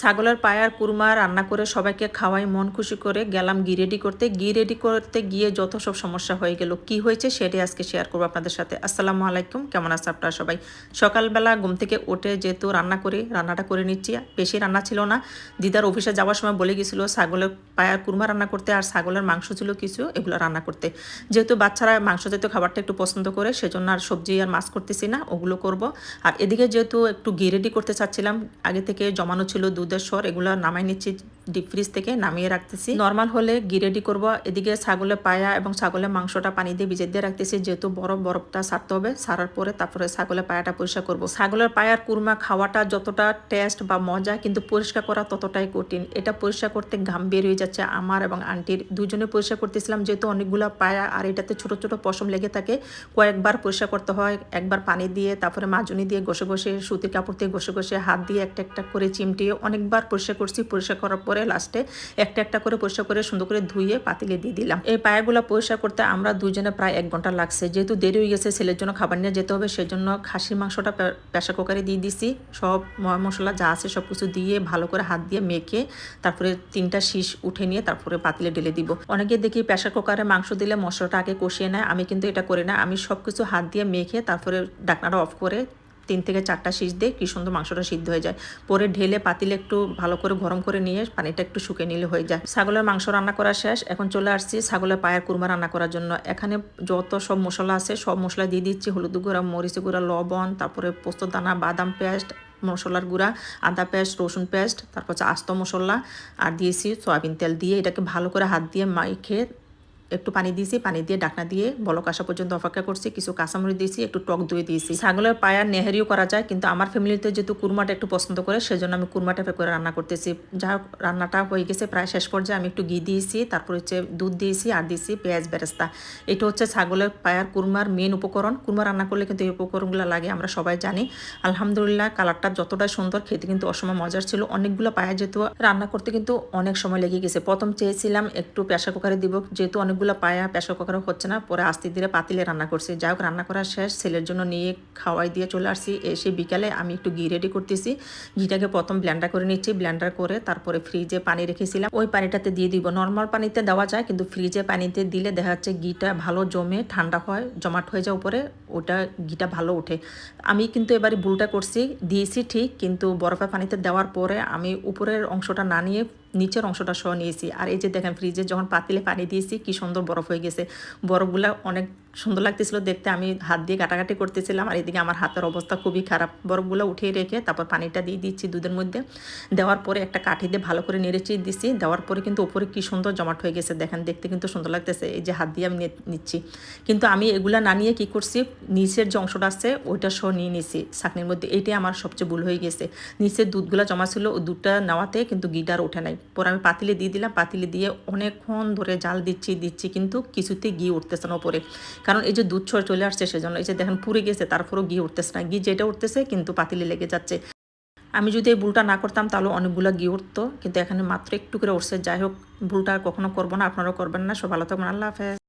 ছাগলের পায়ার কুরমা রান্না করে সবাইকে খাওয়াই, মন খুশি করে গেলাম গি রেডি করতে। গি রেডি করতে গিয়ে যত সব সমস্যা হয়ে গেল, কি হয়েছে সেটাই আজকে শেয়ার করব আপনাদের সাথে। আসসালামু আলাইকুম, কেমন আছে আপনারা সবাই? সকালবেলা ঘুম থেকে উঠে যেহেতু রান্না করি, রান্নাটা করে নিচ্ছি। বেশি রান্না ছিল না। দিদার অফিসে যাওয়ার সময় বলে গেছিল ছাগলের পায়ার কুরমা রান্না করতে আর ছাগলের মাংস ছিল কিছু, এগুলো রান্না করতে। যেহেতু বাচ্চারা মাংস জাতীয় খাবারটা একটু পছন্দ করে, সেজন্য আর সবজি আর মাছ করতেছি না, ওগুলো করব। আর এদিকে যেহেতু একটু গি রেডি করতে চাচ্ছিলাম, আগে থেকে জমানো ছিল দুধের স্বর এগুলো নামাই নিচ্ছি ডিপ ফ্রিজ থেকে নামিয়ে রাখতেছি। নর্মাল হলে ঘি রেডি করব। এদিকে ছাগলের পায়া এবং ছাগলের মাংসটা পানি দিয়ে ভিজে দিয়ে রাখতেছি। যেহেতু বরফ, বরফটা ছাড়তে হবে। ছাড়ার পরে তারপরে ছাগলের পায়াটা পরিষ্কার করব। ছাগলের পায়ার কুরমা খাওয়াটা যতটা টেস্ট বা মজা, কিন্তু পরিষ্কার করা ততটাই কঠিন। এটা পরিষ্কার করতে ঘাম বের হয়ে যাচ্ছে আমার এবং আন্টির দুজনে পরিষ্কার করতেছিলাম। যেহেতু অনেকগুলো পায়া আর এটাতে ছোট ছোট পশম লেগে থাকে, কয়েকবার পরিষ্কার করতে হয়। একবার পানি দিয়ে, তারপরে মাজুনি দিয়ে ঘষে ঘষে, সুতির কাপড় দিয়ে ঘষে ঘষে, হাত দিয়ে একটা একটা করে চিমটিয়ে অনেকবার পরিষ্কার করছি। পরিষ্কার করার পরে লাস্টে একটা একটা করে পরিষ্কার করে সুন্দর করে ধুয়ে পাতিলে দিয়ে দিলাম। এই পায়াগুলো পরিষ্কার করতে আমরা দুজনে প্রায় এক ঘণ্টা লাগছে। যেহেতু দেরি হয়ে গেছে, ছেলের জন্য খাবার নিয়ে যেতে হবে, সেজন্য খাসির মাংসটা প্রেশার কুকারে দিয়ে দিছি। সব মশলা যা আছে সব কিছু দিয়ে ভালো করে হাত দিয়ে মেখে তারপরে তিনটা শীষ উঠে নিয়ে তারপরে পাতিলে ঢেলে দিব। অনেকে দেখি প্রেশার কুকারে মাংস দিলে মশলাটা আগে কষিয়ে নেয়, আমি কিন্তু এটা করি না। আমি সব কিছু হাত দিয়ে মেখে তারপরে ডাকনাটা অফ করে তিন থেকে চারটা শীষ দিয়ে কি সুন্দর মাংসটা সিদ্ধ হয়ে যায়। পরে ঢেলে পাতিলে একটু ভালো করে গরম করে নিয়ে পানিটা একটু শুকিয়ে নিলে হয়ে যায়। ছাগলের মাংস রান্না করা শেষ। এখন চলে আসছি ছাগলের পায়ের কুরমা রান্না করার জন্য। এখানে যত সব মশলা আছে, সব মশলা দিয়ে দিচ্ছি। হলুদ গুঁড়া, মরিচ গুঁড়া, লবণ, তারপরে পোস্ত দানা, বাদাম পেস্ট, মশলার গুঁড়া, আদা পেস্ট, রসুন পেস্ট, তারপর আস্ত মশলা, আর দিয়েছি সয়াবিন তেল দিয়ে। এটাকে ভালো করে হাত দিয়ে মাইখে একটু পানি দিয়েছি, পানি দিয়ে ডাকনা দিয়ে বলক আসা পর্যন্ত অপেক্ষা করছি, কিছু কাঁচামরিচ দিয়েছি, একটু টক দই দিয়েছি। ছাগলের পায়া নেহারিও করা যায়, কিন্তু আমার ফ্যামিলিতে যেহেতু কুরমাটা একটু পছন্দ করে, সেজন্য আমি কুরমাটা করে রান্না করতেছি। যা রান্নাটা হয়ে গেছে, প্রায় শেষ পর্যায়ে আমি একটু ঘি দিয়েছি, তারপর হচ্ছে দুধ দিয়েছি, আর দিয়েছি পেঁয়াজ বেরেস্তা। এটা হচ্ছে ছাগলের পায়ার কুরমার মেন উপকরণ। কুরমা রান্না করলে কিন্তু এই উপকরণগুলো লাগে, আমরা সবাই জানি। আলহামদুলিল্লাহ, কালারটা যতটা সুন্দর, খেতে কিন্তু অসময় মজার ছিল। অনেকগুলো পায়া যেহেতু রান্না করতে কিন্তু অনেক সময় লেগে গেছে। প্রথম চেয়েছিলাম একটু প্রেশার কুকারে দিব, যেহেতু অনেকগুলো পায়া প্রেশার কুকারে হচ্ছে না, পরে আস্তে ধীরে পাতিলে রান্না করছি। যাই হোক, রান্না করা শেষ, ছেলের জন্য নিয়ে খাওয়াই দিয়ে চলে আসছি। এসে বিকালে আমি একটু ঘি রেডি করতেছি। ঘিটাকে প্রথম ব্ল্যান্ডার করে নিচ্ছি ব্ল্যান্ডার করে তারপরে ফ্রিজে পানি রেখেছিলাম। ওই পানিটাতে দিয়ে দিব। নর্মাল পানিতে দেওয়া যায়, কিন্তু ফ্রিজে পানিতে দিলে দেখা যাচ্ছে ঘিটা ভালো জমে, ঠান্ডা হয়, জমাট হয়ে যায় উপরে, ওটা ঘিটা ভালো ওঠে। আমি কিন্তু এবারে ভুলটা করছি, দিয়েছি ঠিক, কিন্তু বরফের পানিতে দেওয়ার পরে আমি উপরের অংশটা না নিয়ে নিচের অংশটা সহ নিয়েছি। আর এই যে দেখেন ফ্রিজে যখন পাতিলে পানি দিয়েছি, কি সুন্দর বরফ হয়ে গেছে। বরফগুলো অনেক সুন্দর লাগতেছিল দেখতে। আমি হাত দিয়ে কাটাকাটি করতেছিলাম আর এদিকে আমার হাতের অবস্থা খুবই খারাপ। বরফগুলো উঠিয়ে রেখে তারপর পানিটা দিয়ে দিচ্ছি দুধের মধ্যে। দেওয়ার পরে একটা কাঠি দিয়ে ভালো করে নেড়ে দিচ্ছি। দেওয়ার পরে কিন্তু উপরে কি সুন্দর জমাট হয়ে গেছে। দেখেন, দেখতে কিন্তু সুন্দর লাগতেছে। এই যে হাত দিয়ে আমি নিচ্ছি। কিন্তু আমি এগুলা না নিয়ে কী করছি? নিচের যে অংশটা আছে, ওইটা সহ নিয়ে নিছি। চাকনির মধ্যে। এইটাই আমার সবচেয়ে ভুল হয়ে গেছে। নিচের দুধগুলো জমা ছিল ওই দুধটা নেওয়াতে কিন্তু গিটার ওঠে নাই। পরে আমি পাতিলে দিয়ে দিলাম, পাতিলে দিয়ে অনেকক্ষণ ধরে জাল দিচ্ছি দিচ্ছি কিন্তু কিছুতে ঘি উঠতেছে না ওপরে কারণ এই যে দুধ ছড় চলে আসছে সেজন্য এই যে দেখেন পুড়ে গেছে, তারপরেও ঘি উঠতেছে না। ঘি যেটা উঠতেছে কিন্তু পাতিলে লেগে যাচ্ছে। আমি যদি এই ভুলটা না করতাম তাহলে অনেকগুলো ঘি উঠতো, কিন্তু এখানে মাত্র একটু করে উঠছে। যাই হোক, ভুলটা কখনো করব না, আপনারাও করবেন না। সব ভালো থাকবেন, আল্লাহ হাফেজ।